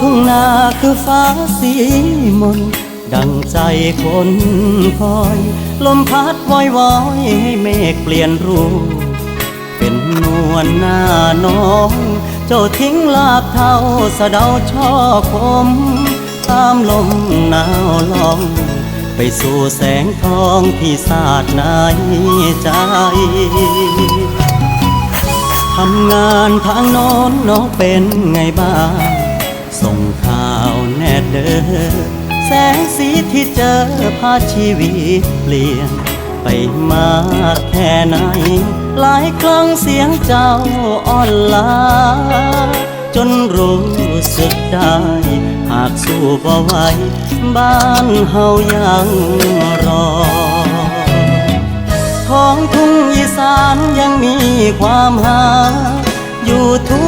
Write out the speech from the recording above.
ทุ่งนาคือฟ้าสีมน ดังใจคนคอย ลมพัดวอยวอยให้เมฆเปลี่ยนรูปเป็นนวลหน้าน้อง เจ้าทิ้งลากเท่าสะเดาช่อคม ตามลมหนาวลอง ไปสู่แสงทองที่สาดในใจทำงานทางโน้นน้องเป็นไงบ้าง ส่งข่าวแน่เด้อแสงสีที่เจอพาชีวิตเปลี่ยน ไปมากแค่ไหน หลายครั้งเสียงเจ้าอ่อนล้าจนรู้สึกได้ หากสู้บ่ไหวบ้านเฮายังรอท้องทุ่งอีสานยังมีความหา อยู่ทุก